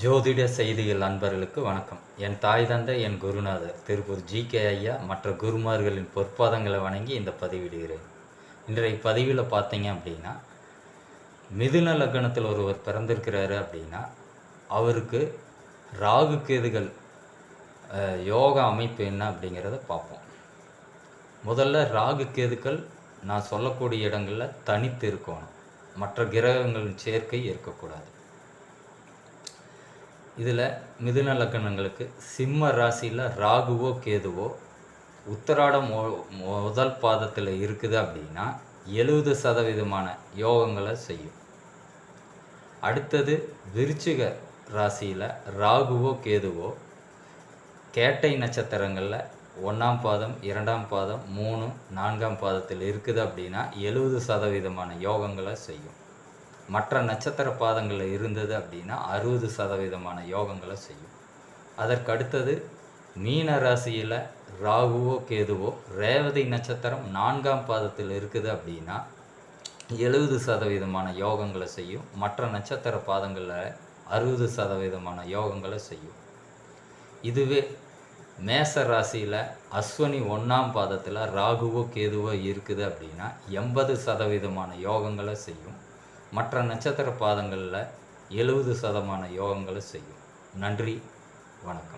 ஜோதிட செய்திகள் அன்பர்களுக்கு வணக்கம். என் தாய் தந்தை என் குருநாதர் திருப்பூர் ஜி. கே. ஐயா மற்ற குருமார்களின் பொற்பாதங்களை வணங்கி இந்த பதிவிடுகிறேன். இன்றைய பதிவில் பார்த்தீங்க அப்படின்னா மிதுன லக்னத்தில் ஒருவர் பிறந்திருக்கிறாரு அப்படின்னா அவருக்கு ராகு கேதுகள் யோகா அமைப்பு என்ன அப்படிங்கிறத பார்ப்போம். முதல்ல ராகு கேதுக்கள் நான் சொல்லக்கூடிய இடங்களில் தனித்து இருக்கணும். மற்ற கிரகங்களின் சேர்க்கை இருக்கக்கூடாது. இதில் மிதுன லக்கணங்களுக்கு சிம்ம ராசியில் ராகுவோ கேதுவோ உத்தராடம் முதல் பாதத்தில் இருக்குது அப்படின்னா எழுபது சதவீதமான யோகங்களை செய்யும். அடுத்தது விருச்சிக ராசியில் ராகுவோ கேதுவோ கேட்டை நட்சத்திரங்களில் ஒன்றாம் பாதம் இரண்டாம் பாதம் மூணு நான்காம் பாதத்தில் இருக்குது அப்படின்னா எழுபது சதவீதமான யோகங்களை செய்யும். மற்ற நட்சத்திர பாதங்களில் இருந்தது அப்படின்னா அறுபது சதவீதமான யோகங்களை செய்யும். அதற்கு அடுத்தது மீன ராசியில் ராகுவோ கேதுவோ ரேவதி நட்சத்திரம் நான்காம் பாதத்தில் இருக்குது அப்படின்னா எழுபது சதவீதமான யோகங்களை செய்யும். மற்ற நட்சத்திர பாதங்களில் அறுபது சதவீதமான யோகங்களை செய்யும். இதுவே மேச ராசியில் அஸ்வனி ஒன்றாம் பாதத்தில் ராகுவோ கேதுவோ இருக்குது அப்படின்னா எண்பது சதவீதமான யோகங்களை செய்யும். மற்ற நட்சத்திர பாதங்களில் எழுபது சதமான யோகங்களை செய்யும். நன்றி வணக்கம்.